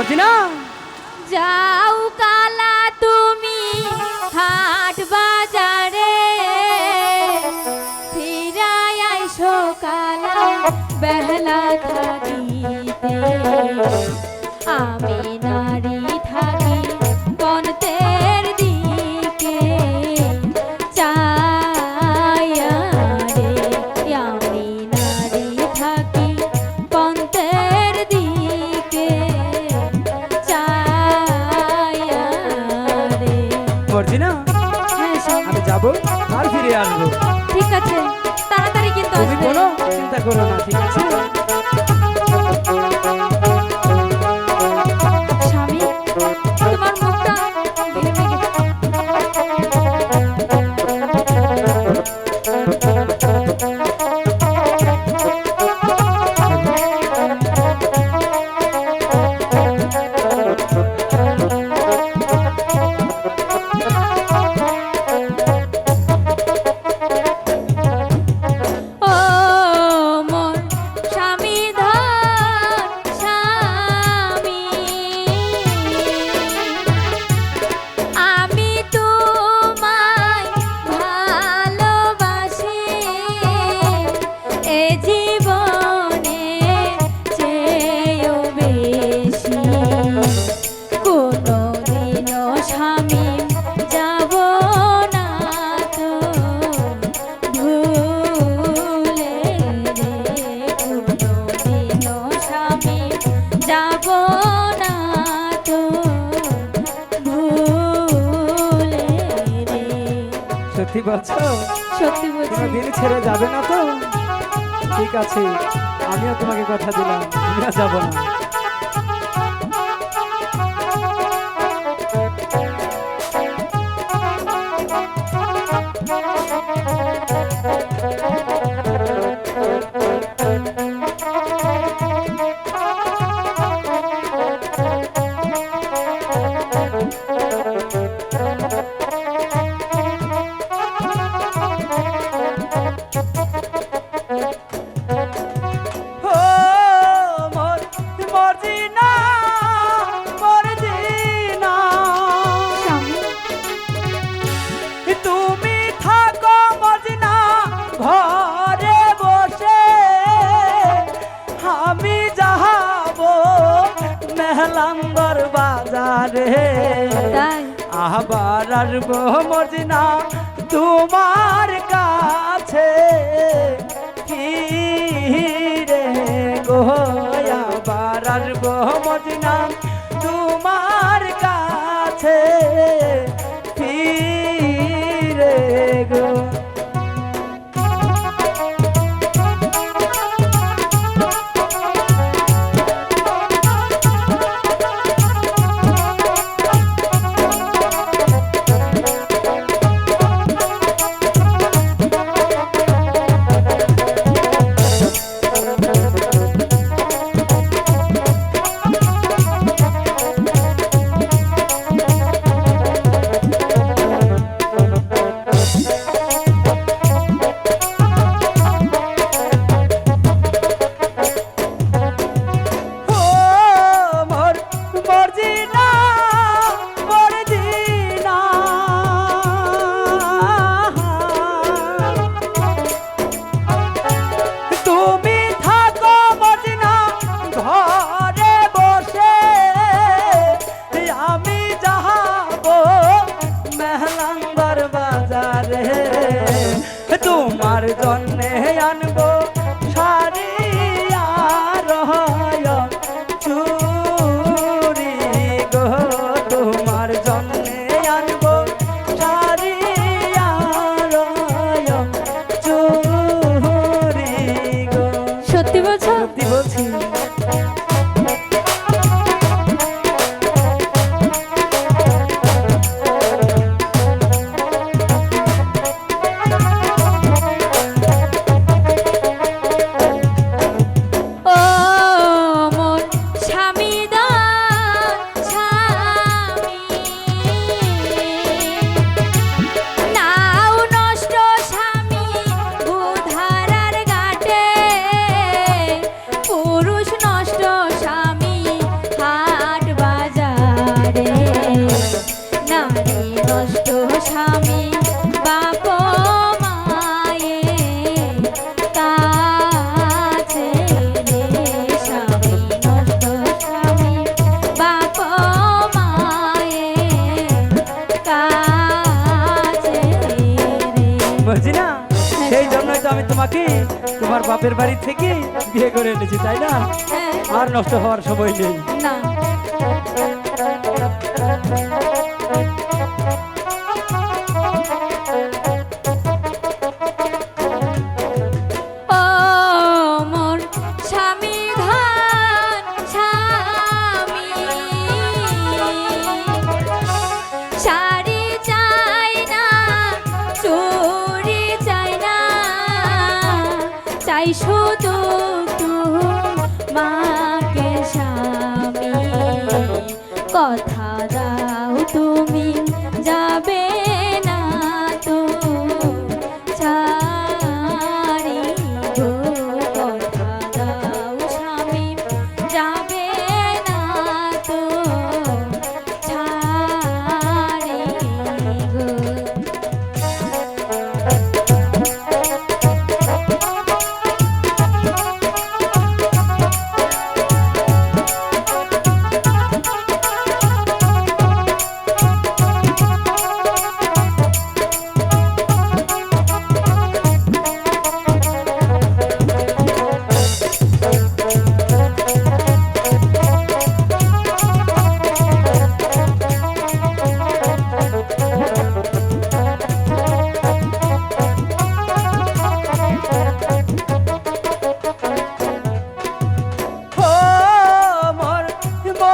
মর্জিনা যাও কালা তুমি হাট বাজারে ফিরাই আইসো কালা বেহলা থাকিতে আমি নারী তাড়াতাড়ি কিন্তু তুমি আসবে। কোনো চিন্তা করো না ঠিক আছে? সত্যি বলছো? সত্যি বলছি। দিন ছেড়ে যাবে না তো? ঠিক আছে আমিও তোমাকে কথা দিলাম আমিও যাব না। মেহলাম্বর বাজারে। আবার আসব মর্জিনা তোমার কাছে। রে গো আবার আসব মর্জিনা মর্জিনা সেই জন্যই আমি তোমাকে তোমার বাপের বাড়ি থেকে বিয়ে করে এনেছি তাই না? আর নষ্ট হওয়ার সময় নেই। না। চাই তো মাকে স্বামী। কথা দাও তুমি যাবে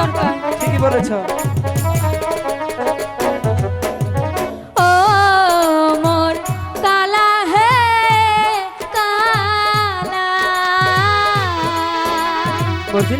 দরকার। ঠিকই বলেছ। বলছি